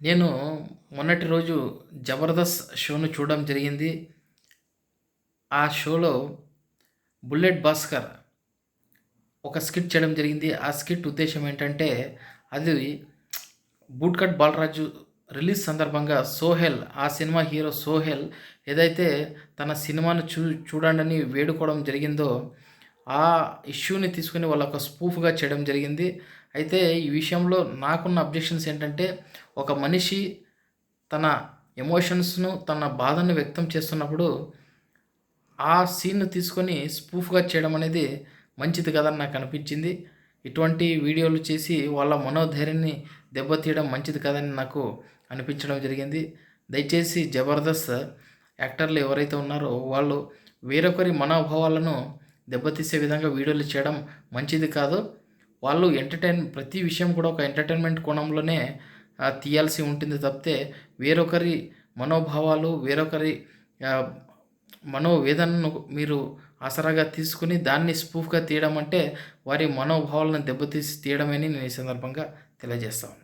నేను మొన్నటి రోజు జబర్దస్త్ షోను చూడడం జరిగింది. ఆ షోలో బుల్లెట్ భాస్కర్ ఒక స్కిట్ చేయడం జరిగింది. ఆ స్కిట్ ఉద్దేశం ఏంటంటే అది బూట్ కట్ బాలరాజు రిలీజ్ సందర్భంగా సోహెల్ ఆ సినిమా హీరో సోహెల్ ఏదైతే తన సినిమాను చూ చూడండి వేడుకోవడం జరిగిందో ఆ ఇష్యూని తీసుకుని వాళ్ళ ఒక స్పూఫ్గా చేయడం జరిగింది. అయితే ఈ విషయంలో నాకున్న అబ్జెక్షన్స్ ఏంటంటే ఒక మనిషి తన ఎమోషన్స్ను తన బాధను వ్యక్తం చేస్తున్నప్పుడు ఆ సీన్ను తీసుకొని స్పూఫ్గా చేయడం అనేది మంచిది కదని నాకు అనిపించింది. ఇటువంటి వీడియోలు చేసి వాళ్ళ మనోధైర్యాన్ని దెబ్బతీయడం మంచిది కదని నాకు అనిపించడం జరిగింది. దయచేసి జబర్దస్త్ యాక్టర్లు ఎవరైతే ఉన్నారో వాళ్ళు వేరొకరి మనోభావాలను దెబ్బతీసే విధంగా వీడియోలు చేయడం మంచిది కాదు. వాళ్ళు ఎంటర్టైన్ ప్రతి విషయం కూడా ఒక ఎంటర్టైన్మెంట్ కోణంలోనే తీయాల్సి ఉంటుంది తప్పితే వేరొకరి మనోభావాలు వేరొకరి మనోవేదనను మీరు ఆసరాగా తీసుకుని దాన్ని స్పూఫ్గా తీయడం అంటే వారి మనోభావాలను దెబ్బతీసి తీయడమని నేను ఈ సందర్భంగా తెలియజేస్తాను